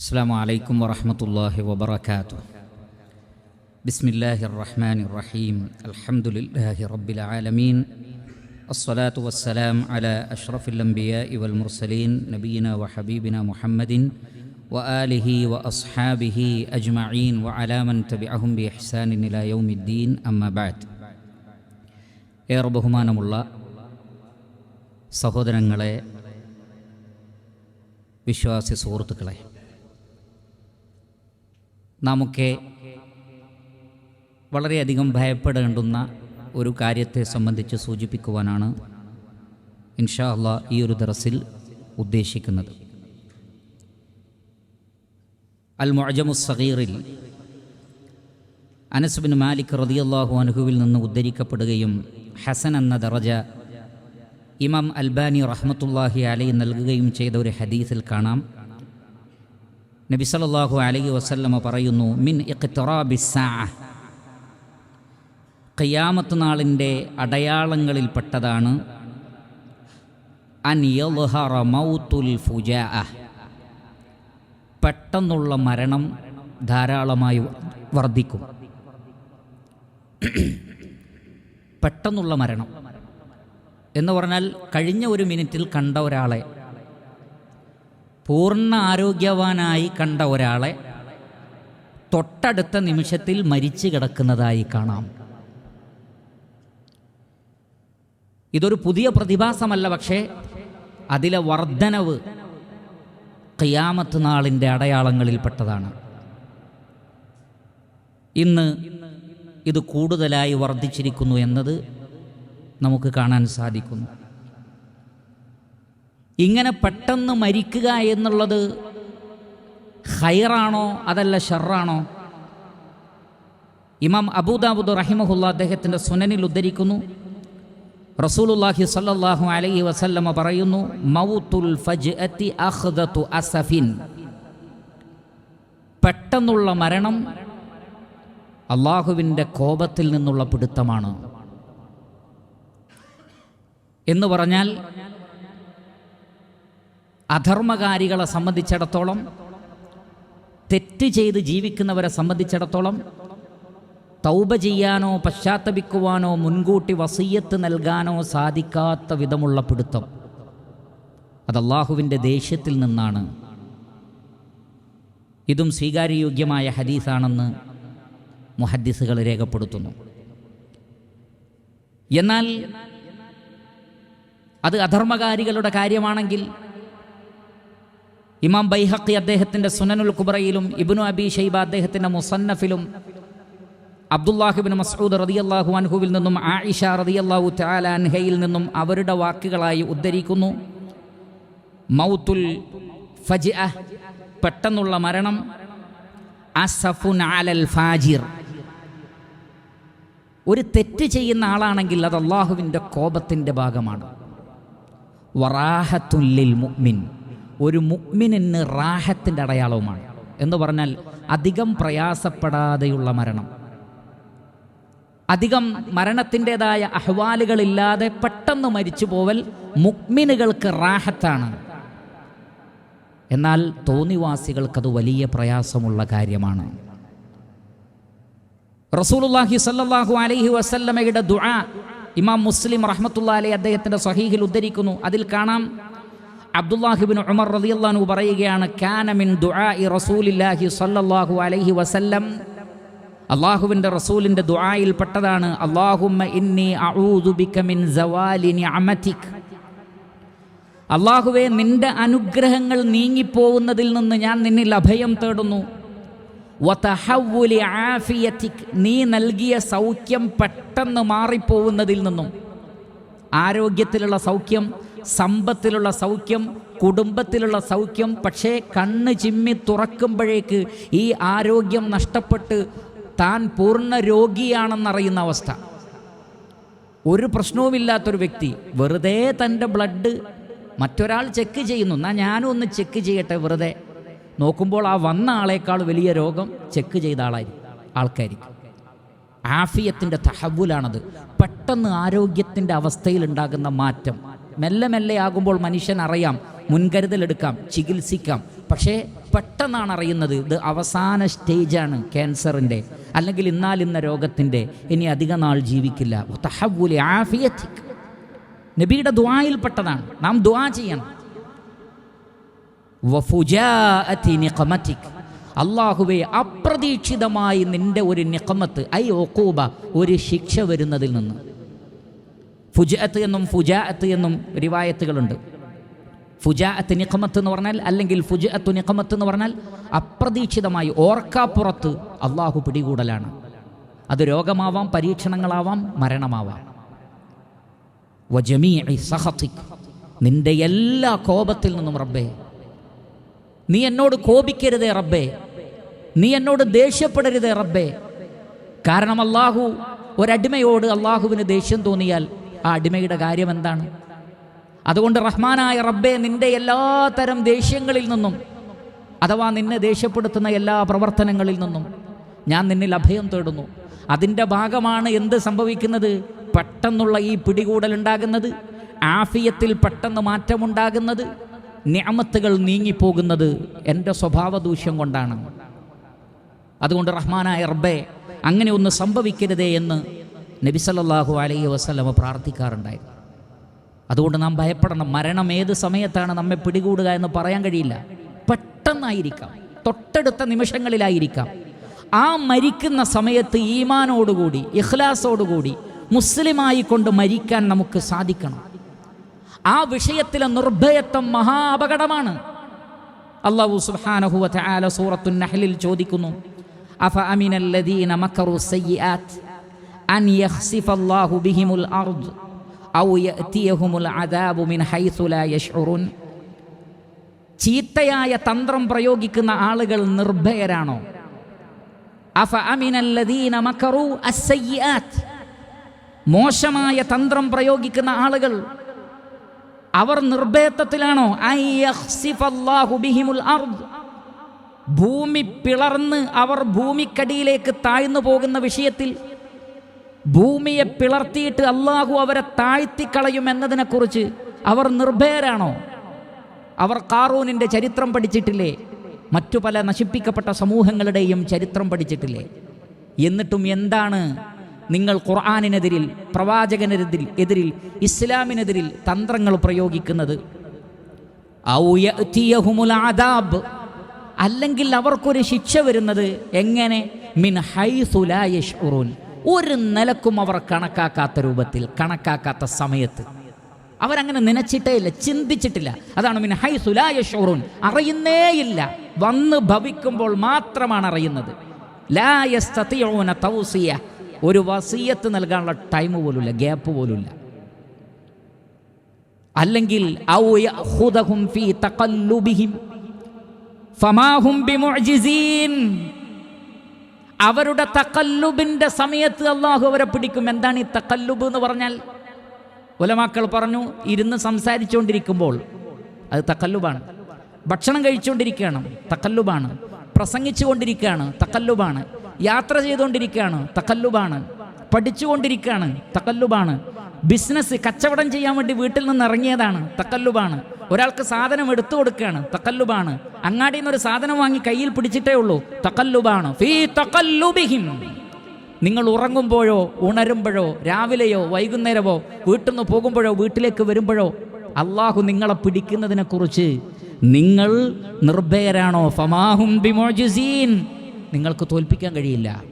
السلام عليكم ورحمة الله وبركاته بسم الله الرحمن الرحيم الحمد لله رب العالمين الصلاة والسلام على أشرف الأنبياء والمرسلين نبينا وحبيبنا محمد وآله وأصحابه أجمعين وعلى من تبعهم بإحسان إلى يوم الدين أما بعد ഏറെ ബഹുമാനമുള്ള സഹോദരങ്ങളെ വിശ്വാസി സുഹൃത്തുക്കളെ നാമൊക്കെ വളരെയധികം ഭയപ്പെടേണ്ടുന്ന ഒരു കാര്യത്തെ സംബന്ധിച്ച് സൂചിപ്പിക്കുവാനാണ് ഇൻഷാ അള്ളാ ഈ ഒരു ദറസിൽ ഉദ്ദേശിക്കുന്നത്. അൽ മുഅജമു സഗീറിൽ അനസ് ബിൻ മാലിക് റളിയല്ലാഹു അനുഹുവിൽ നിന്ന് ഉദ്ധരിക്കപ്പെടുകയും ഹസൻ എന്ന ദറജ ഇമാം അൽബാനി റഹ്മത്തുല്ലാഹി അലൈ നൽകുകയും ചെയ്ത ഒരു ഹദീസിൽ കാണാം. നബി സല്ലല്ലാഹു അലൈഹി വസല്ലമ പറയുന്നു മിൻ ഇഖ്തിറാബിസ്സാ ഖിയാമത്ത് നാളിന്റെ അടയാളങ്ങളിൽ പെട്ടതാണ് യദ്ഹറ മൗത്തുൽ ഫുജാഅ. പെട്ടെന്നുള്ള മരണം ധാരാളമായി വർദ്ധിക്കും. പെട്ടെന്നുള്ള മരണം എന്ന് പറഞ്ഞാൽ കഴിഞ്ഞ ഒരു മിനിറ്റിൽ കണ്ട ഒരാളെ പൂർണ ആരോഗ്യവാനായി കണ്ട ഒരാളെ തൊട്ടടുത്ത നിമിഷത്തിൽ മരിച്ചു കിടക്കുന്നതായി കാണാം. ഇതൊരു പുതിയ പ്രതിഭാസമല്ല പക്ഷേ അതിലെ വർദ്ധനവ് ഖിയാമത്ത് നാളിന്റെ അടയാളങ്ങളിൽപ്പെട്ടതാണ്. ഇന്ന് ഇത് കൂടുതലായി വർദ്ധിച്ചിരിക്കുന്നു എന്നത് നമുക്ക് കാണാൻ സാധിക്കുന്നു. ഇങ്ങനെ പെട്ടെന്ന് മരിക്കുക എന്നുള്ളത് ഹൈറാണോ അതല്ല ഷെറാണോ ഇമാം അബൂദാബുദ് റഹിമഹുല്ല അദ്ദേഹത്തിന്റെ സുനനിൽ ഉദ്ധരിക്കുന്നു. റസൂലുല്ലാഹി സല്ലാഹു അലൈഹി വസല്ലമ പറയുന്നു മൗത്തുൽ ഫജ്അത്തി അഖ്ദതു അസഫിൻ. പെട്ടെന്നുള്ള മരണം അള്ളാഹുവിന്റെ കോപത്തിൽ നിന്നുള്ള പിടുത്തമാണ്. എന്ന് പറഞ്ഞാൽ അധർമ്മകാരികളെ സംബന്ധിച്ചിടത്തോളം തെറ്റ് ചെയ്ത് ജീവിക്കുന്നവരെ സംബന്ധിച്ചിടത്തോളം തൗബ ചെയ്യാനോ പശ്ചാത്തപിക്കുവാനോ മുൻകൂട്ടി വസീയത്ത് നൽകാനോ സാധിക്കാത്ത വിധമുള്ള പിടുത്തം. അത് അള്ളാഹുവിന്റെ ദേഷ്യത്തിൽ നിന്നാണ്. ഇതും സ്വീകാര്യയോഗ്യമായ ഹദീസാണെന്ന് മുഹദ്ദിസുകൾ രേഖപ്പെടുത്തുന്നു. എന്നാൽ അത് അധർമ്മകാരികളുടെ കാര്യമാണെങ്കിൽ ഇമാം ബൈഹക്കി അദ്ദേഹത്തിന്റെ സുനനുൽ കുബറയിലും ഇബ്നു അബി ഷൈബ അദ്ദേഹത്തിന്റെ മുസന്നഫിലും അബ്ദുല്ലാഹിബിൻ മസൂദ് റതിയല്ലാഹു അൻഹുവിൽ നിന്നും ആയിഷ റതിയല്ലാഹു അൻഹയിൽ നിന്നും അവരുടെ വാക്കുകളായി ഉദ്ധരിക്കുന്നു. മൗത്തുൽ ഫജ് പെട്ടെന്നുള്ള മരണം. അസഫുൻ ആലൽ ഫാജിർ. ഒരു തെറ്റ് ചെയ്യുന്ന ആളാണെങ്കിൽ അത് അള്ളാഹുവിന്റെ കോപത്തിന്റെ ഭാഗമാണ്. വറാഹത്തുല്ലിൽ മുഅ്മിൻ. ഒരു മുഗ്മിനിന് റാഹത്തിന്റെ അടയാളവുമാണ്. എന്ന് പറഞ്ഞാൽ അധികം പ്രയാസപ്പെടാതെയുള്ള മരണം. അധികം മരണത്തിന്റെതായ അഹ്വാലുകളില്ലാതെ പെട്ടെന്ന് മരിച്ചു പോവൽ മുക്മിനുകൾക്ക് റാഹത്താണ്. എന്നാൽ തോന്നിവാസികൾക്കത് വലിയ പ്രയാസമുള്ള കാര്യമാണ്. റസൂലുല്ലാഹി സല്ലാഹു അലൈഹി വസല്ലമയുടെ ദുആ ഇമാം മുസ്ലിം റഹ്മത്തുള്ള അലൈ അദ്ദേഹത്തിന്റെ സഹീഹിൽ ഉദ്ധരിക്കുന്നു. അതിൽ കാണാം അബ്ദുല്ലാഹിബിൻ ഉമർ റളിയല്ലാഹു പറയുകയാണ് കാനമിൻ ദുആഇ റസൂലില്ലാഹി സ്വല്ലല്ലാഹു അലൈഹി വസല്ലം. അള്ളാഹുവിന്റെ റസൂലിന്റെ ദുആയിൽ പെട്ടതാണ് അള്ളാഹുമ്മ ഇന്നി അഊദു ബിക മിൻ സവാലി നിഅമതിക്. അള്ളാഹുവെ നിന്റെ അനുഗ്രഹങ്ങൾ നീങ്ങിപ്പോകുന്നതിൽ നിന്ന് ഞാൻ നിന്നിൽ അഭയം തേടുന്നു. നീ നൽകിയ സൗഖ്യം പെട്ടെന്ന് മാറിപ്പോകുന്നതിൽ നിന്നും. ആരോഗ്യത്തിലുള്ള സൗഖ്യം സമ്പത്തിലുള്ള സൗഖ്യം കുടുംബത്തിലുള്ള സൗഖ്യം പക്ഷേ കണ്ണ് ചിമ്മി തുറക്കുമ്പോഴേക്ക് ഈ ആരോഗ്യം നഷ്ടപ്പെട്ട് താൻ പൂർണ രോഗിയാണെന്നറിയുന്ന അവസ്ഥ. ഒരു പ്രശ്നവുമില്ലാത്തൊരു വ്യക്തി വെറുതെ തന്റെ ബ്ലഡ് മറ്റൊരാൾ ചെക്ക് ചെയ്യുന്നു. എന്നാൽ ഞാനും ഒന്ന് ചെക്ക് ചെയ്യട്ടെ വെറുതെ. നോക്കുമ്പോൾ ആ വന്ന ആളേക്കാൾ വലിയ രോഗം ചെക്ക് ചെയ്ത ആളായിരിക്കും ആൾക്കായിരിക്കും. ആഫിയത്തിന്റെ തഹബുലാണത് പെട്ടെന്ന് ആരോഗ്യത്തിന്റെ അവസ്ഥയിൽ ഉണ്ടാകുന്ന മാറ്റം. മെല്ലെ മെല്ലെ ആകുമ്പോൾ മനുഷ്യൻ അറിയാം മുൻകരുതൽ എടുക്കാം ചികിത്സിക്കാം. പക്ഷേ പെട്ടെന്നാണ് അറിയുന്നത് ഇത് അവസാന സ്റ്റേജാണ് ക്യാൻസറിന്റെ അല്ലെങ്കിൽ ഇന്നാലിന്ന രോഗത്തിന്റെ ഇനി അധിക നാൾ ജീവിക്കില്ല. തഹവ്വുലി ആഫിയത്തിക്. നബിയുടെ ദ്വായിൽപ്പെട്ടതാണ് നാം ദ്വാ ചെയ്യണം. അള്ളാഹുവെ അപ്രതീക്ഷിതമായി നിന്റെ ഒരു നിക്കമത്ത് ഐ ഒക്കൂബ ഒരു ശിക്ഷ വരുന്നതിൽ നിന്ന്. ഫുജഅത്ത് എന്നും ഫുജാഅത്ത് എന്നും റിവായത്തുകളുണ്ട്. ഫുജാഅത്ത് നിഖമത്ത് എന്ന് പറഞ്ഞാൽ അല്ലെങ്കിൽ ഫുജാഅത്ത് നിഖമത്ത് എന്ന് പറഞ്ഞാൽ അപ്രതീക്ഷിതമായി ഓർക്കാപ്പുറത്ത് അള്ളാഹു പിടികൂടലാണ്. അത് രോഗമാവാം പരീക്ഷണങ്ങളാവാം മരണമാവാം. വജമീ സഖതിക്. നിന്റെ എല്ലാ കോപത്തിൽ നിന്നും റബ്ബേ. നീ എന്നോട് കോപിക്കരുതേ റബ്ബേ. നീ എന്നോട് ദേഷ്യപ്പെടരുതേ റബ്ബേ. കാരണം അള്ളാഹു ഒരടിമയോട് അള്ളാഹുവിന് ദേഷ്യം തോന്നിയാൽ ആ അടിമയുടെ കാര്യം എന്താണ് അതുകൊണ്ട് റഹ്മാനായ റബ്ബെ നിന്റെ എല്ലാ തരം ദേഷ്യങ്ങളിൽ നിന്നും അഥവാ നിന്നെ ദേഷ്യപ്പെടുത്തുന്ന എല്ലാ പ്രവർത്തനങ്ങളിൽ നിന്നും ഞാൻ നിന്നിൽ അഭയം തേടുന്നു. അതിന്റെ ഭാഗമാണ് എന്ത് സംഭവിക്കുന്നത്? പെട്ടെന്നുള്ള ഈ പിടികൂടൽ ഉണ്ടാകുന്നത് ആഫിയത്തിൽ പെട്ടെന്ന് മാറ്റമുണ്ടാകുന്നത് ഞാമത്തുകൾ നീങ്ങിപ്പോകുന്നത് എന്റെ സ്വഭാവ ദൂഷ്യം കൊണ്ടാണ്. അതുകൊണ്ട് റഹ്മാനായ റബ്ബെ അങ്ങനെ ഒന്ന് സംഭവിക്കരുതേ എന്ന് നബി സല്ലല്ലാഹു അലൈഹി വസ്ലമ പ്രാർത്ഥിക്കാറുണ്ടായിരുന്നു. അതുകൊണ്ട് നാം ഭയപ്പെടണം. മരണം ഏത് സമയത്താണ് നമ്മെ പിടികൂടുക എന്ന് പറയാൻ കഴിയില്ല. പെട്ടെന്നായിരിക്കാം. തൊട്ടടുത്ത നിമിഷങ്ങളിലായിരിക്കാം. ആ മരിക്കുന്ന സമയത്ത് ഈമാനോടുകൂടി ഇഖ്ലാസോടുകൂടി മുസ്ലിമായി കൊണ്ട് മരിക്കാൻ നമുക്ക് സാധിക്കണം. ആ വിഷയത്തിലെ നിർഭയത്വം മഹാ അപകടമാണ് അള്ളാഹു സൂറത്തുൻ നഹ്ലിൽ ചോദിക്കുന്നു അഫ അമിനല്ലദീന മക്കറു അൻ യഖ്സിഫല്ലാഹു ബിഹിമുൽ അർദ് ഔ യഅതിയഹുമുൽ അദാബു മിൻ ഹൈസു ലാ യശ്ഉറുൻ ചീത്തയായ തന്ത്രം പ്രയോഗിക്കുന്ന ആളുകൾ നിർഭയരാണോ? മോശമായ തന്ത്രം പ്രയോഗിക്കുന്ന ആളുകൾ അവർ നിർഭയത്വത്തിലാണോ? ഭൂമി പിളർന്ന് അവർ ഭൂമിക്കടിയിലേക്ക് താഴ്ന്നു പോകുന്ന വിഷയത്തിൽ ഭൂമിയെ പിളർത്തിയിട്ട് അള്ളാഹു അവരെ താഴ്ത്തിക്കളയും എന്നതിനെക്കുറിച്ച് അവർ നിർഭയരാണോ? അവർ കാറൂനിന്റെ ചരിത്രം പഠിച്ചിട്ടില്ലേ? മറ്റു പല നശിപ്പിക്കപ്പെട്ട സമൂഹങ്ങളുടെയും ചരിത്രം പഠിച്ചിട്ടില്ലേ? എന്നിട്ടും എന്താണ് നിങ്ങൾ ഖുർആാനിനെതിരിൽ പ്രവാചകനെതിരിൽ എതിരിൽ ഇസ്ലാമിനെതിരിൽ തന്ത്രങ്ങൾ പ്രയോഗിക്കുന്നത്. അല്ലെങ്കിൽ അവർക്കൊരു ശിക്ഷ വരുന്നത് എങ്ങനെ? മിൻ ഹൈസു ലാ യശ്ഉറൂൻ. ഒരു നിലക്കും അവർ കണക്കാക്കാത്ത രൂപത്തിൽ കണക്കാക്കാത്ത സമയത്ത്. അവരങ്ങനെ നനച്ചിട്ടേ ഇല്ല ചിന്തിച്ചിട്ടില്ല. അതാണ് മിൻ ഹൈ സുലായ ഷോറൂൻ അറിയുന്നേയില്ല വന്ന് ഭവിക്കുമ്പോൾ മാത്രമാണ് അറിയുന്നത്. ലാ യസ്തതിഊന തൗസിയ. ഒരു വസീയത്ത് നൽകാനുള്ള ടൈം പോലുമില്ല ഗ്യാപ്പ് പോലുമില്ല. അല്ലെങ്കിൽ ഫമാഹും ബിമുഅ്ജിസീൻ. അവരുടെ തക്കല്ലുബിന്റെ സമയത്ത് അള്ളാഹു അവരെ പിടിക്കും. എന്താണ് ഈ തക്കല്ലുബ് എന്ന് പറഞ്ഞാൽ? ഉലമാക്കൾ പറഞ്ഞു ഇരുന്ന് സംസാരിച്ചുകൊണ്ടിരിക്കുമ്പോൾ അത് തക്കല്ലുബാണ് ഭക്ഷണം കഴിച്ചുകൊണ്ടിരിക്കുകയാണ് തക്കല്ലുബാണ് പ്രസംഗിച്ചു കൊണ്ടിരിക്കുകയാണ് തക്കല്ലുബാണ് യാത്ര ചെയ്തുകൊണ്ടിരിക്കുകയാണ് തക്കല്ലുബാണ് പഠിച്ചുകൊണ്ടിരിക്കുകയാണ് തക്കല്ലുബാണ് ബിസിനസ് കച്ചവടം ചെയ്യാൻ വേണ്ടി വീട്ടിൽ നിന്ന് ഇറങ്ങിയതാണ് തക്കല്ലുബാണ് ഒരാൾക്ക് സാധനം എടുത്തു കൊടുക്കുകയാണ്. തക്കല്ലുബാണ് അങ്ങാടിയിൽ നിന്ന് ഒരു സാധനം വാങ്ങി കയ്യിൽ പിടിച്ചിട്ടേ ഉള്ളൂ. തക്കല്ലുബാണ് ഫീ തക്കല്ലുബിഹിം നിങ്ങൾ ഉറങ്ങുമ്പോഴോ ഉണരുമ്പോഴോ രാവിലെയോ വൈകുന്നേരമോ വീട്ടിൽ നിന്ന് പോകുമ്പോഴോ വീട്ടിലേക്ക് വരുമ്പോഴോ അള്ളാഹു നിങ്ങളെ പിടിക്കുന്നതിനെക്കുറിച്ച് നിങ്ങൾ നിർഭയരാണോ? ഫമാഹും നിങ്ങൾക്ക് തോൽപ്പിക്കാൻ കഴിയില്ല.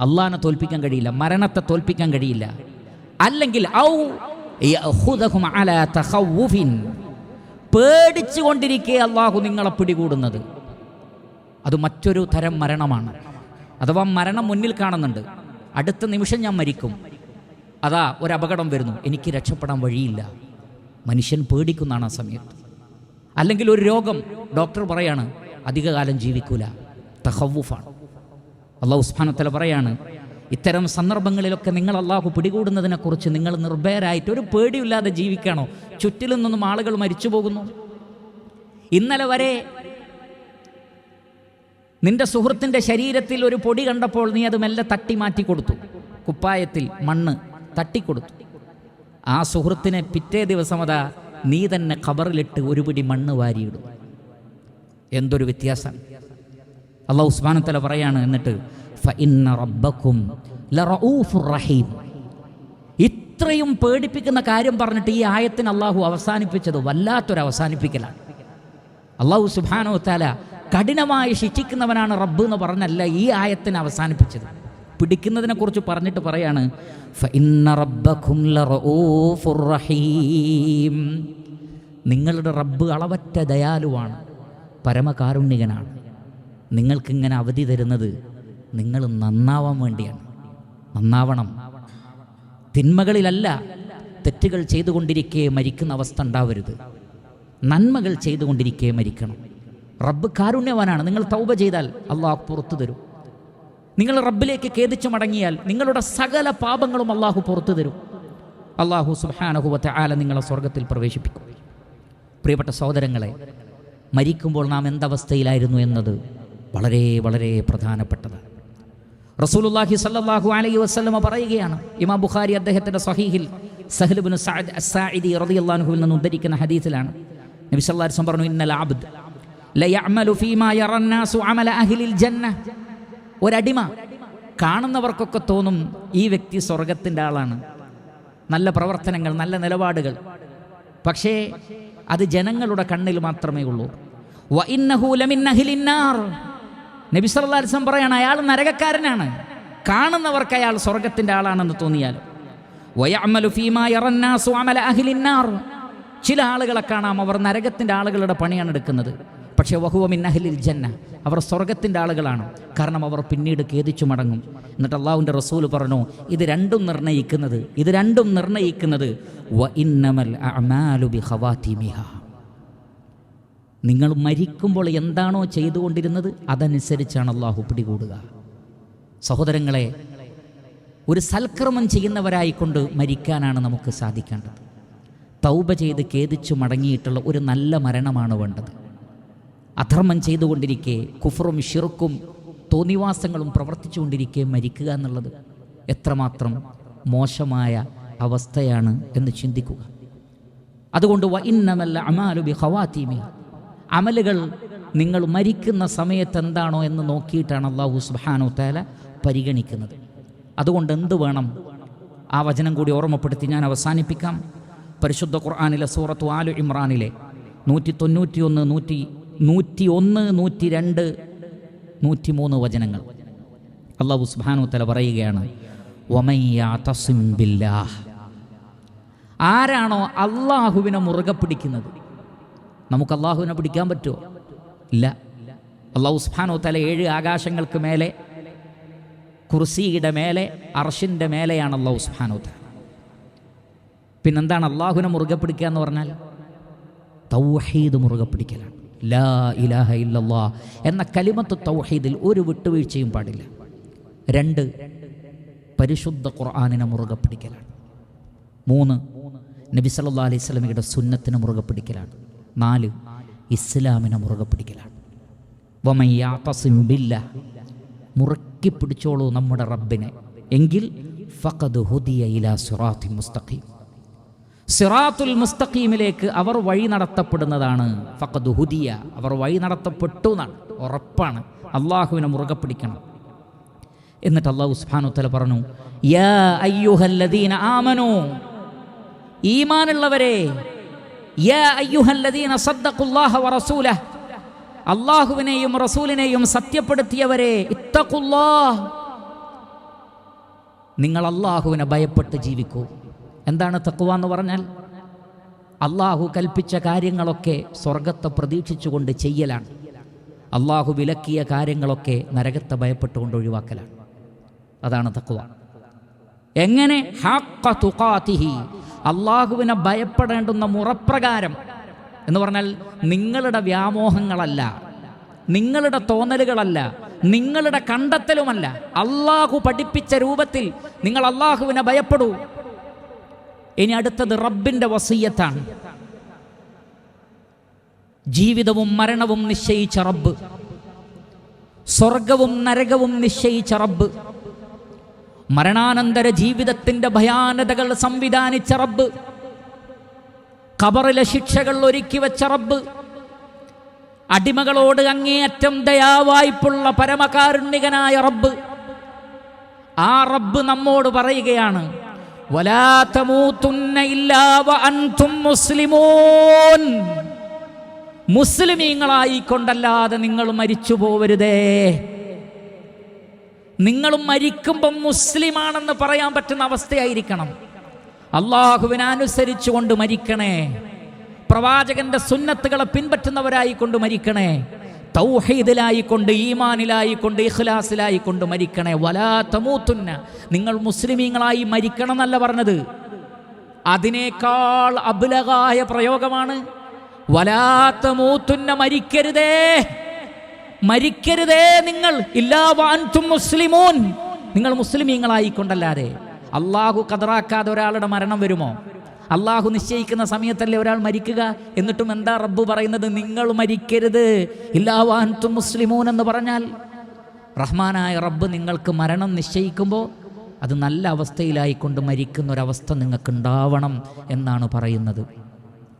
അള്ളാഹിനെ തോൽപ്പിക്കാൻ കഴിയില്ല. മരണത്തെ തോൽപ്പിക്കാൻ കഴിയില്ല. അല്ലെങ്കിൽ ഔ തഖവ്വുഫിൻ. പേടിച്ചുകൊണ്ടിരിക്കെ അള്ളാഹു നിങ്ങളെ പിടികൂടുന്നത്. അത് മറ്റൊരു തരം മരണമാണ്. അഥവാ മരണം മുന്നിൽ കാണുന്നുണ്ട്. അടുത്ത നിമിഷം ഞാൻ മരിക്കും. അതാ ഒരു അപകടം വരുന്നു. എനിക്ക് രക്ഷപ്പെടാൻ വഴിയില്ല. മനുഷ്യൻ പേടിക്കുന്നതാണ് ആ സമയത്ത്. അല്ലെങ്കിൽ ഒരു രോഗം. ഡോക്ടർ പറയാണ് അധികകാലം ജീവിക്കൂല. തഹവൂഫാണ് അള്ളാഹു ഉസ്മാനത്തല പറയാണ് ഇത്തരം സന്ദർഭങ്ങളിലൊക്കെ നിങ്ങൾ അള്ളാഹു പിടികൂടുന്നതിനെക്കുറിച്ച് നിങ്ങൾ നിർഭയരായിട്ട് ഒരു പേടിയില്ലാതെ ജീവിക്കണോ? ചുറ്റിലും നിന്നും ആളുകൾ മരിച്ചു പോകുന്നു. ഇന്നലെ വരെ നിന്റെ സുഹൃത്തിന്റെ ശരീരത്തിൽ ഒരു പൊടി കണ്ടപ്പോൾ നീ അത് മെല്ലെ തട്ടി മാറ്റി കൊടുത്തു. കുപ്പായത്തിൽ മണ്ണ് തട്ടിക്കൊടുത്തു ആ സുഹൃത്തിനെ പിറ്റേ ദിവസം അതാ നീ തന്നെ ഖബറിലിട്ട് ഒരു പിടി മണ്ണ് വാരിയിടും. എന്തൊരു വ്യത്യാസം. അള്ളാഹു ഉസ്മാനത്തല പറയാണ് എന്നിട്ട് റബ്ബക്കും റഹീം. ഇത്രയും പേടിപ്പിക്കുന്ന കാര്യം പറഞ്ഞിട്ട് ഈ ആയത്തിന് അള്ളാഹു അവസാനിപ്പിച്ചത് വല്ലാത്തൊരു അവസാനിപ്പിക്കലാണ്. അള്ളാഹു സുബാനോ താല കഠിനമായി ശിക്ഷിക്കുന്നവനാണ് റബ്ബ് എന്ന് പറഞ്ഞല്ല ഈ ആയത്തിന് അവസാനിപ്പിച്ചത്. പിടിക്കുന്നതിനെ കുറിച്ച് പറഞ്ഞിട്ട് പറയാണ്. നിങ്ങളുടെ റബ്ബ് അളവറ്റ ദയാലുവാണ് പരമകാരുണ്യകനാണ്. നിങ്ങൾക്കിങ്ങനെ അവധി തരുന്നത് നിങ്ങൾ നന്നാവാൻ വേണ്ടിയാണ്. നന്നാവണം. തിന്മകളിലല്ല തെറ്റുകൾ ചെയ്തുകൊണ്ടിരിക്കെ മരിക്കുന്ന അവസ്ഥ ഉണ്ടാവരുത്. നന്മകൾ ചെയ്തുകൊണ്ടിരിക്കെ മരിക്കണം. റബ്ബ് കാരുണ്യവാനാണ്. നിങ്ങൾ തൗബ ചെയ്താൽ അള്ളാഹു പുറത്തു തരും. നിങ്ങൾ റബ്ബിലേക്ക് ഖേദിച്ചു മടങ്ങിയാൽ നിങ്ങളുടെ സകല പാപങ്ങളും അള്ളാഹു പുറത്തു തരും. അള്ളാഹു സുഹാനഹുവത്തെ ആല നിങ്ങളെ സ്വർഗത്തിൽ പ്രവേശിപ്പിക്കും. പ്രിയപ്പെട്ട സഹോദരങ്ങളെ മരിക്കുമ്പോൾ നാം എന്തവസ്ഥയിലായിരുന്നു എന്നത് വളരെ വളരെ പ്രധാനപ്പെട്ടതാണ്. റസൂലുള്ളാഹി സല്ലല്ലാഹു അലൈഹി വസല്ലമ പറയുകയാണ്. ഇമാം ബുഖാരി അദ്ദേഹത്തിന്റെ സഹീഹിൽ സഹ്ലുബിൻ സഅദ് അസ്സാഇദി റളിയല്ലാഹു അൻഹുവിൽ നിന്ന് ഉദ്ധരിക്കുന്ന ഹദീസിലാണ്. നബി സല്ലല്ലാഹു അലൈഹി പറഞ്ഞു ഇന്നൽ അബ്ദ് ലയഅമലു ഫീമാ യറന്നാസു അമല അഹ്ലിൽ ജന്ന. ഒരടിമ കാണുന്നവർക്കൊക്കെ തോന്നും ഈ വ്യക്തി സ്വർഗത്തിന്റെ ആളാണ്. നല്ല പ്രവർത്തനങ്ങൾ നല്ല നിലപാടുകൾ. പക്ഷേ അത് ജനങ്ങളുടെ കണ്ണിൽ മാത്രമേ ഉള്ളൂ. വ ഇന്നഹു ലമിൻ അഹ്ലിന്നാർ നാർ. നബി വസല്ലം പറയാണ് അയാൾ നരകക്കാരനാണ്. കാണുന്നവർക്ക് അയാൾ സ്വർഗത്തിന്റെ ആളാണെന്ന് അമല അഹ്ലിൻ ചില ആളുകളെ കാണാം അവർ നരകത്തിന്റെ ആളുകളുടെ പണിയാണ് എടുക്കുന്നത്. പക്ഷേ വഹുവ മിൻ അഹ്ലിൽ ജന്ന അവർ സ്വർഗത്തിന്റെ ആളുകളാണ്. കാരണം അവർ പിന്നീട് ഖേദിച്ചു മടങ്ങും. എന്നിട്ട് അള്ളാഹുവിന്റെ റസൂൽ പറഞ്ഞു ഇത് രണ്ടും നിർണയിക്കുന്നത് ഇത് രണ്ടും നിർണയിക്കുന്നത് വ ഇന്നമൽ അഅമാലു ബി ഖവാതിമിഹ നിങ്ങൾ മരിക്കുമ്പോൾ എന്താണോ ചെയ്തുകൊണ്ടിരുന്നത് അതനുസരിച്ചാണ് അള്ളാഹു പിടികൂടുക. സഹോദരങ്ങളെ ഒരു സൽക്രമം ചെയ്യുന്നവരായിക്കൊണ്ട് മരിക്കാനാണ് നമുക്ക് സാധിക്കേണ്ടത്. തൗബ ചെയ്ത് ഖേദിച്ചു മടങ്ങിയിട്ടുള്ള ഒരു നല്ല മരണമാണ് വേണ്ടത്. അധർമ്മം ചെയ്തുകൊണ്ടിരിക്കെ കുഫറും ഷിർക്കും തോന്നിവാസങ്ങളും പ്രവർത്തിച്ചുകൊണ്ടിരിക്കെ മരിക്കുക എന്നുള്ളത് എത്രമാത്രം മോശമായ അവസ്ഥയാണ് എന്ന് ചിന്തിക്കുക. അതുകൊണ്ട് വ ഇന്നമല്ല അമാലു ബി ഖവാതീമി അമലുകൾ നിങ്ങൾ മരിക്കുന്ന സമയത്ത് എന്താണോ എന്ന് നോക്കിയിട്ടാണ് അള്ളാഹു സുബ്ഹാനഹു താല പരിഗണിക്കുന്നത്. അതുകൊണ്ട് എന്ത് വേണം? ആ വചനം കൂടി ഓർമ്മപ്പെടുത്തി ഞാൻ അവസാനിപ്പിക്കാം. പരിശുദ്ധ ഖുർആാനിലെ സൂറത്തു ആലു ഇമ്രാനിലെ നൂറ്റി തൊണ്ണൂറ്റി ഒന്ന് നൂറ്റി നൂറ്റി ഒന്ന് നൂറ്റി രണ്ട് നൂറ്റി മൂന്ന് വചനങ്ങൾ അള്ളാഹു സുബ്ഹാനഹു തല പറയുകയാണ് ആരാണോ അള്ളാഹുവിനെ മുറുകെ പിടിക്കുന്നത്? നമുക്ക് അള്ളാഹുവിനെ പിടിക്കാൻ പറ്റുമോ? ഇല്ല. അള്ളാഹു സുഹാനോ തല ഏഴ് ആകാശങ്ങൾക്ക് മേലെ കുർസിയുടെ മേലെ അർഷിന്റെ മേലെയാണ് അള്ളാഹു സുഹാനോ തല പിന്നെന്താണ് അള്ളാഹുവിനെ മുറുകെ പിടിക്കുക എന്ന് പറഞ്ഞാൽ? തൗഹീദ് മുറുകെ പിടിക്കലാണ്. ലാ ഇലാഹ ഇല്ലല്ലാ എന്ന കലിമത്ത് തൗഹീദിൽ ഒരു വിട്ടുവീഴ്ചയും പാടില്ല. രണ്ട് പരിശുദ്ധ ഖുർആാനിനെ മുറുകെ പിടിക്കലാണ്. മൂന്ന് നബി സല്ലാ അലൈഹി സ്വലമിയുടെ സുന്നത്തിന് മുറുകെ പിടിക്കലാണ്. നാല് ഇസ്ലാമിനെ മുറുകെ പിടിക്കലാണ്. വമയ്യാത്തസിം ബില്ല മുറുക്കി പിടിച്ചോളൂ നമ്മുടെ റബ്ബിനെ. എങ്കിൽ ഫഖദ് ഹുദിയ ഇല സിറാത്തി മുസ്തഖീം. സിറാത്തുൽ മുസ്തഖീമിലേക്ക് അവർ വഴി നടത്തപ്പെടുന്നതാണ് ഫഖദ് ഹുദിയ. അവർ വഴി നടത്തപ്പെട്ടു എന്നാണ്. ഉറപ്പാണ്. അള്ളാഹുവിനെ മുറുകെ പിടിക്കണം. എന്നിട്ട് അള്ളാഹു സുബ്ഹാനഹു തആല പറഞ്ഞു യാ അയ്യുഹല്ലദീന ആമനു ഈമാനുള്ളവരെ അള്ളാഹുവിനെയും റസൂലിനെയും സത്യപ്പെടുത്തിയവരെ ഇത്തഖുല്ലാഹ്. നിങ്ങൾ അള്ളാഹുവിനെ ഭയപ്പെട്ട് ജീവിക്കൂ. എന്താണ് തക്കുവ എന്ന് പറഞ്ഞാൽ? അള്ളാഹു കൽപ്പിച്ച കാര്യങ്ങളൊക്കെ സ്വർഗത്തെ പ്രതീക്ഷിച്ചുകൊണ്ട് ചെയ്യലാണ്. അള്ളാഹു വിലക്കിയ കാര്യങ്ങളൊക്കെ നരകത്തെ ഭയപ്പെട്ടുകൊണ്ട് ഒഴിവാക്കലാണ്. അതാണ് തക്കുവ എങ്ങനെ? അള്ളാഹുവിനെ ഭയപ്പെടേണ്ടുന്ന മുറപ്രകാരം എന്ന് പറഞ്ഞാൽ നിങ്ങളുടെ വ്യാമോഹങ്ങളല്ല നിങ്ങളുടെ തോന്നലുകളല്ല നിങ്ങളുടെ കണ്ടെത്തലുമല്ല. അള്ളാഹു പഠിപ്പിച്ച രൂപത്തിൽ നിങ്ങൾ അള്ളാഹുവിനെ ഭയപ്പെടൂ. ഇനി അടുത്തത് റബ്ബിന്റെ വസീയത്താണ്. ജീവിതവും മരണവും നിശ്ചയിച്ച റബ്ബ് സ്വർഗവും നരകവും നിശ്ചയിച്ച റബ്ബ്. മരണാനന്തര ജീവിതത്തിന്റെ ഭയാനതകൾ സംവിധാനിച്ച റബ്ബ്. ഖബറിലെ ശിക്ഷകൾ ഒരുക്കി വെച്ച റബ്ബ്. അടിമകളോട് അങ്ങേയറ്റം ദയാവായ്പുള്ള പരമകാരുണ്യകനായ റബ്ബ്. ആ റബ്ബ് നമ്മോട് പറയുകയാണ് മുസ്ലിമീങ്ങളായിക്കൊണ്ടല്ലാതെ നിങ്ങൾ മരിച്ചു പോവരുതേ നിങ്ങൾ മരിക്കുമ്പം മുസ്ലിമാണെന്ന് പറയാൻ പറ്റുന്ന അവസ്ഥയായിരിക്കണം. അള്ളാഹുവിനുസരിച്ചു അനുസരിച്ചുകൊണ്ട് മരിക്കണേ. പ്രവാചകന്റെ സുന്നത്തുകളെ പിൻപറ്റുന്നവരായിക്കൊണ്ട് മരിക്കണേ. തൗഹീദിലായിക്കൊണ്ട് ഈമാനിലായിക്കൊണ്ട് ഇഖ്ലാസിലായിക്കൊണ്ട് മരിക്കണേ. വലാ തമൂത്തുന്ന നിങ്ങൾ മുസ്ലിമീങ്ങളായി മരിക്കണം എന്നല്ല പറഞ്ഞത്. അതിനേക്കാൾ അബുലകായ പ്രയോഗമാണ്. വലാ തമൂത്തുന്ന മരിക്കരുതേ. മരിക്കരുതേ നിങ്ങൾ. മുസ്ലിമൂൻ. നിങ്ങൾ മുസ്ലിമീങ്ങളായിക്കൊണ്ടല്ലാതെ. അള്ളാഹു കതറാക്കാതെ ഒരാളുടെ മരണം വരുമോ? അള്ളാഹു നിശ്ചയിക്കുന്ന സമയത്തല്ലേ ഒരാൾ മരിക്കുക? എന്നിട്ടും എന്താ റബ്ബ് പറയുന്നത്? നിങ്ങൾ മരിക്കരുത്. ഇല്ലാ മുസ്ലിമോൻ മുസ്ലിമൂൻ എന്ന് പറഞ്ഞാൽ റഹ്മാനായ റബ്ബ് നിങ്ങൾക്ക് മരണം നിശ്ചയിക്കുമ്പോൾ അത് നല്ല അവസ്ഥയിലായിക്കൊണ്ട് നിങ്ങൾക്ക് ഉണ്ടാവണം എന്നാണ് പറയുന്നത്.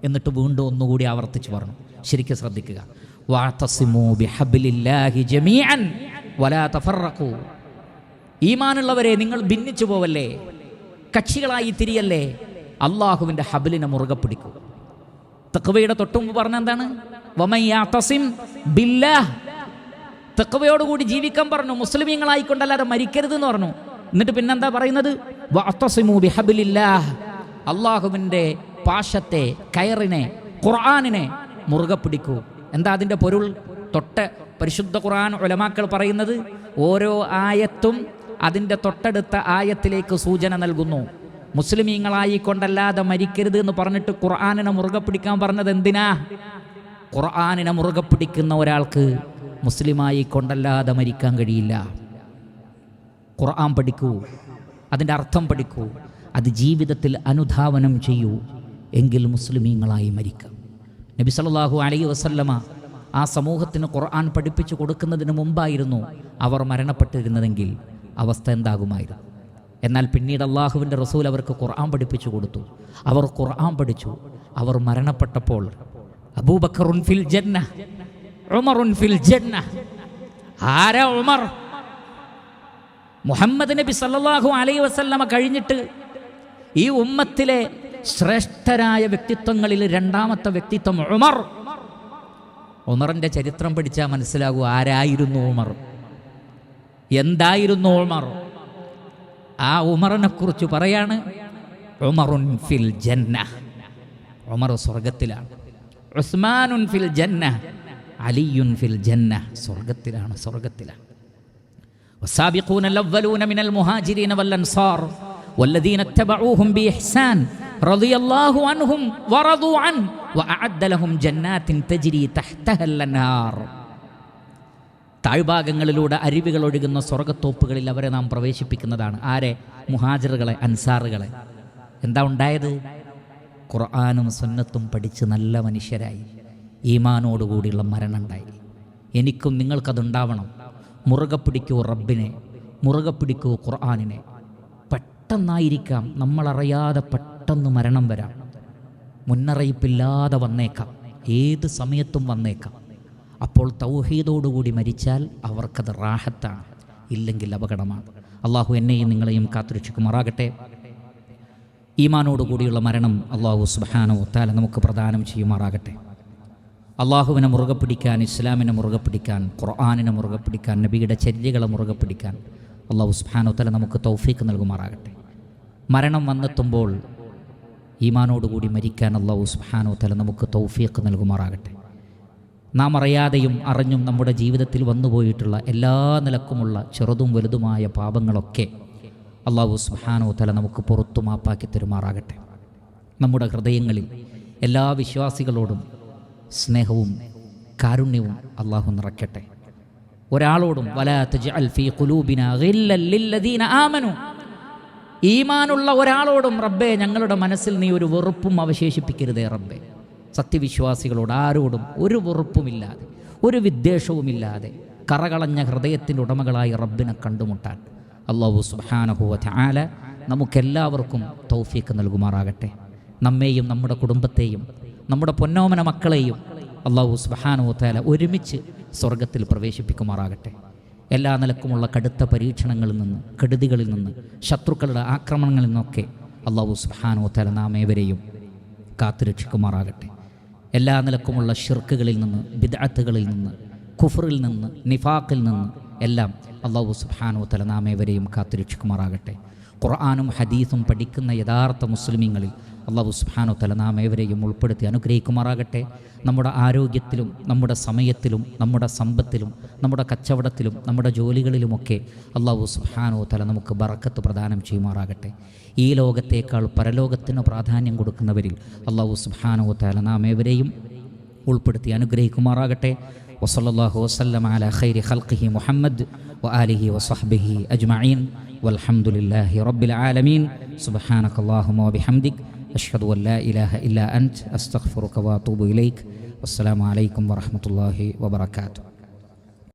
എന്നിട്ട് വീണ്ടും ഒന്നുകൂടി ആവർത്തിച്ച് പറഞ്ഞു ശരിക്കും ശ്രദ്ധിക്കുക. ഈമാനുള്ളവരെ നിങ്ങൾ ഭിന്നിച്ചു പോവല്ലേ? കക്ഷികളായി തിരിയല്ലേ? അള്ളാഹുവിന്റെ ഹബിലിനെ മുറുകെ പിടിക്കൂ. തക്വയുടെ തൊട്ടുമുമ്പ് പറഞ്ഞ എന്താണ്? തെക്കവയോടുകൂടി ജീവിക്കാൻ പറഞ്ഞു മുസ്ലിമീങ്ങളായിക്കൊണ്ടല്ലാതെ മരിക്കരുത് എന്ന് പറഞ്ഞു. എന്നിട്ട് പിന്നെന്താ പറയുന്നത്? അള്ളാഹുവിന്റെ പാശത്തെ കയറിനെ ഖുർആാനിനെ മുറുകെ പിടിക്കൂ. എന്താ അതിന്റെ പൊരുൾ? തൊട്ട് പരിശുദ്ധ ഖുർആൻ ഒലമാക്കൾ പറയുന്നത് ഓരോ ആയത്തും അതിന്റെ തൊട്ടടുത്ത ആയത്തിലേക്ക് സൂചന നൽകുന്നു. മുസ്ലിമീങ്ങളായിക്കൊണ്ടല്ലാതെ മരിക്കരുത് എന്ന് പറഞ്ഞിട്ട് ഖുർആാനിനെ മുറുകെ പിടിക്കാൻ പറഞ്ഞത് എന്തിനാ? ഖുർആാനിനെ മുറുകെ പിടിക്കുന്ന ഒരാൾക്ക് മുസ്ലിമായി കൊണ്ടല്ലാതെ മരിക്കാൻ കഴിയില്ല. ഖുർആൻ പഠിക്കൂ. അതിന്റെ അർത്ഥം പഠിക്കൂ. അത് ജീവിതത്തിൽ അനുധാവനം ചെയ്യൂ. എങ്കിൽ മുസ്ലിമീങ്ങളായി മരിക്കാം. നബി സല്ലാഹു അലൈഹി വസല്ലമ ആ സമൂഹത്തിന് ഖുർആൻ പഠിപ്പിച്ചു കൊടുക്കുന്നതിന് മുമ്പായിരുന്നു അവർ മരണപ്പെട്ടിരുന്നതെങ്കിൽ അവസ്ഥ എന്താകുമായിരുന്നു. എന്നാൽ പിന്നീട് അള്ളാഹുവിന്റെ റസൂൽ അവർക്ക് ഖുർആൻ പഠിപ്പിച്ചു കൊടുത്തു. അവർ ഖുർആൻ പഠിച്ചു. അവർ മരണപ്പെട്ടപ്പോൾ അബൂബക്കറുൻ ഫിൽ ഉമറുൻ ഫിൽ ആരാ ഉമർ? മുഹമ്മദ് നബി സല്ലാഹു അലൈ വസല്ലമ കഴിഞ്ഞിട്ട് ഈ ഉമ്മത്തിലെ ശ്രേഷ്ഠരായ വ്യക്തിത്വങ്ങളിൽ രണ്ടാമത്തെ വ്യക്തിത്വം ഉമർ ഉമറിന്റെ ചരിത്രം പഠിച്ചാൽ മനസ്സിലാകൂ ആരായിരുന്നു ഉമർ എന്തായിരുന്നു ഉമർ ആ ഉമറിനെ കുറിച്ച് പറയാണ് ഉമറുൻ ഫിൽ ജന്ന ഉമർ സ്വർഗത്തിലാണ് ഉസ്മാനുൻ ഫിൽ ജന്ന അലിയുൻ ഫിൽ ജന്ന സ്വർഗത്തിലാണ് സ്വർഗത്തിലാണ് والسابقون الأولون من المهاجرين والأنصار والذين اتبعوهم بإحسان റളിയല്ലാഹു അൻഹും അൻ ലഹും ജന്നാത്തിൻ താഴ്ഭാഗങ്ങളിലൂടെ അരുവികൾ ഒഴുകുന്ന സ്വർഗത്തോപ്പുകളിൽ അവരെ നാം പ്രവേശിപ്പിക്കുന്നതാണ്. ആരെ? മുഹാജിറുകളെ അൻസാറുകളെ. എന്താ ഉണ്ടായത്? ഖുർആാനും സുന്നത്തും പഠിച്ച് നല്ല മനുഷ്യരായി. ഈമാനോടുകൂടിയുള്ള മരണമുണ്ടായി. എനിക്കും നിങ്ങൾക്കതുണ്ടാവണം. മുറുകെ പിടിക്കൂ റബ്ബിനെ മുറുകെ പിടിക്കൂ ഖുർആാനിനെ. പെട്ടെന്നായിരിക്കാം നമ്മളറിയാതെ പെട്ടെന്ന് മരണം വരാം. മുന്നറിയിപ്പില്ലാതെ വന്നേക്കാം. ഏത് സമയത്തും വന്നേക്കാം. അപ്പോൾ തൗഹീദോടുകൂടി മരിച്ചാൽ അവർക്കത് റാഹത്താണ്. ഇല്ലെങ്കിൽ അപകടമാണ്. അള്ളാഹു എന്നെയും നിങ്ങളെയും കാത്തുരക്ഷിക്കുമാറാകട്ടെ. ഈമാനോടുകൂടിയുള്ള മരണം അള്ളാഹു സുബാനോ താല നമുക്ക് പ്രദാനം ചെയ്യുമാറാകട്ടെ. അള്ളാഹുവിനെ മുറുകെ പിടിക്കാൻ ഇസ്ലാമിനെ മുറുകെ പിടിക്കാൻ ഖുർആാനിനെ മുറുകെ പിടിക്കാൻ നബിയുടെ ചര്യകളെ മുറുകെ പിടിക്കാൻ അള്ളാഹു സുബാനോ തല നമുക്ക് തൗഫീക്ക് നൽകുമാറാകട്ടെ. മരണം വന്നെത്തുമ്പോൾ ഈമാനോടുകൂടി മരിക്കാൻ അള്ളാഹു സുബാനോ തല നമുക്ക് തൗഫീഖ് നൽകുമാറാകട്ടെ. നാം അറിയാതെയും അറിഞ്ഞും നമ്മുടെ ജീവിതത്തിൽ വന്നുപോയിട്ടുള്ള എല്ലാ നിലക്കുമുള്ള ചെറുതും വലുതുമായ പാപങ്ങളൊക്കെ അള്ളാഹു സുബാനോ തല നമുക്ക് പുറത്തു മാപ്പാക്കി തരുമാറാകട്ടെ. നമ്മുടെ ഹൃദയങ്ങളിൽ എല്ലാ വിശ്വാസികളോടും സ്നേഹവും കാരുണ്യവും അള്ളാഹു നിറയ്ക്കട്ടെ. ഒരാളോടും വലാ തജ്അൽ ഫീ ഖുലൂബിനാ ഗില്ലൽ ലില്ലദീന ആമനു ഈമാനുള്ള ഒരാളോടും റബ്ബേ ഞങ്ങളുടെ മനസ്സിൽ നീ ഒരു വെറുപ്പും അവശേഷിപ്പിക്കരുതേ റബ്ബേ. സത്യവിശ്വാസികളോട് ആരോടും ഒരു വെറുപ്പുമില്ലാതെ ഒരു വിദ്വേഷവുമില്ലാതെ കറകളഞ്ഞ ഹൃദയത്തിന്റെ ഉടമകളായി റബ്ബിനെ കണ്ടുമുട്ടാൻ അള്ളാഹു സുബാനഹുവ ആല നമുക്കെല്ലാവർക്കും തൗഫീക്ക് നൽകുമാറാകട്ടെ. നമ്മെയും നമ്മുടെ കുടുംബത്തെയും നമ്മുടെ പൊന്നോമന മക്കളെയും അള്ളാഹു സുബാനുവത്താല ഒരുമിച്ച് സ്വർഗത്തിൽ പ്രവേശിപ്പിക്കുമാറാകട്ടെ. എല്ലാ നിലക്കുമുള്ള കടുത്ത പരീക്ഷണങ്ങളിൽ നിന്ന് കെടുതികളിൽ നിന്ന് ശത്രുക്കളുടെ ആക്രമണങ്ങളിൽ നിന്നൊക്കെ അള്ളാഹു സുബാനുവത്താല നാം ഏവരെയും കാത്തുരക്ഷിക്കുമാറാകട്ടെ. എല്ലാ നിലക്കുമുള്ള ഷിർക്കുകളിൽ നിന്ന് ബിദാത്തുകളിൽ നിന്ന് കുഫറിൽ നിന്ന് നിഫാഖിൽ നിന്ന് എല്ലാം അള്ളാഹു സുബാനുവത്തല നാം ഏവരെയും കാത്തുരക്ഷിക്കുമാറാകട്ടെ. ഖുർആാനും ഹദീസും പഠിക്കുന്ന യഥാർത്ഥ മുസ്ലിമീങ്ങളിൽ അള്ളാഹു സുബാനോ തല നാം ഏവരെയും ഉൾപ്പെടുത്തി അനുഗ്രഹിക്കുമാറാകട്ടെ. നമ്മുടെ ആരോഗ്യത്തിലും നമ്മുടെ സമയത്തിലും നമ്മുടെ സമ്പത്തിലും നമ്മുടെ കച്ചവടത്തിലും നമ്മുടെ ജോലികളിലുമൊക്കെ അള്ളാഹു സുബാനോ തല നമുക്ക് ബറക്കത്ത് പ്രദാനം ചെയ്യുമാറാകട്ടെ. ഈ ലോകത്തേക്കാൾ പരലോകത്തിന് പ്രാധാന്യം കൊടുക്കുന്നവരിൽ അള്ളാഹു സുബാനോ തല നാം ഏവരെയും ഉൾപ്പെടുത്തി അനുഗ്രഹിക്കുമാറാകട്ടെ. وصلى الله وسلم على خير خلقه محمد وآله وصحبه أجمعين والحمد لله رب العالمين. سبحانك اللهم وبحمدك أشهد أن لا إله إلا أنت أستغفرك وأتوب إليك. والسلام عليكم ورحمة الله وبركاته.